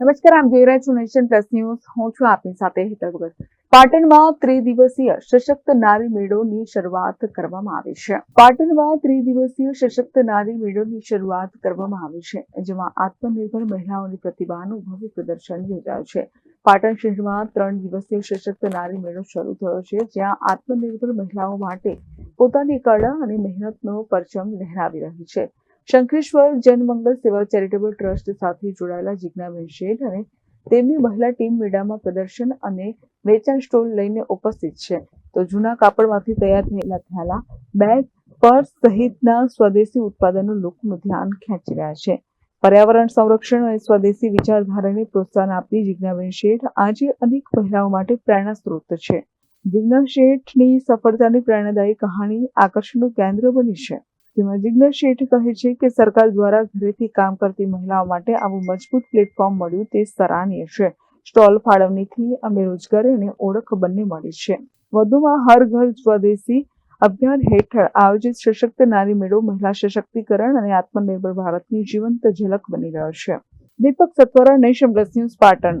નમસ્કાર, આપ જોઈ રહ્યા છો નેશન પ્લસ ન્યૂઝ. હું છું આપની સાથે હેતલ ભગત. પાટણમાં ત્રિદિવસીય સશક્ત નારી મેળોની શરૂઆત કરવામાં આવી છે. પાટણમાં ત્રિદિવસીય સશક્ત નારી મેળોની શરૂઆત કરવામાં આવી છે, જેમાં આત્મનિર્ભર મહિલાઓની પ્રતિભાનું ભવ્ય પ્રદર્શન યોજાયું છે. પાટણ શહેરમાં ત્રણ દિવસીય સશક્ત નારી મેળો શરૂ થયો છે, જ્યાં આત્મનિર્ભર મહિલાઓ માટે પોતાની કળા અને મહેનતનો પરચમ લહેરાવી રહી છે. શંખેશ્વર જનમંગલ સેવા ચેરિટેબલ ટ્રસ્ટ સાથે જોડાયેલા જિજ્ઞાબેન શેઠ અને તેમની મહિલા ટીમ મેળામાં પ્રદર્શન અને વેચાણ સ્ટોલ લઈને ઉપસ્થિત છે. તો જૂના કાપડમાંથી તૈયાર થયેલા થેલા, બેગ, પર્સ સહિતના સ્વદેશી ઉત્પાદનો લોકોનું ધ્યાન ખેંચી રહ્યા છે. પર્યાવરણ સંરક્ષણ અને સ્વદેશી વિચારધારાને પ્રોત્સાહન આપતી જિજ્ઞાબેન શેઠ આજે અનેક મહિલાઓ માટે પ્રેરણા સ્ત્રોત છે. જિજ્ઞા શેઠની સફળતાની પ્રેરણાદાયી કહાણી આકર્ષણનું કેન્દ્ર બની છે. જેમાં જિજ્ઞા શેઠ કહે છે કે સરકાર દ્વારા ઘરેથી કામ કરતી મહિલાઓ માટે આવું મજબૂત પ્લેટફોર્મ મળ્યું તે સરાહનીય છે. સ્ટોલ ફાળવણીથી અમે રોજગારી અને ઓળખ બંને મળી છે. વધુમાં હર ઘર સ્વદેશી અભિયાન હેઠળ આયોજિત સશક્ત નારી મેળો મહિલા સશક્તિકરણ અને આત્મનિર્ભર ભારતની જીવંત ઝલક બની રહ્યો છે. Deepak Satvara, nation plus news, Patan.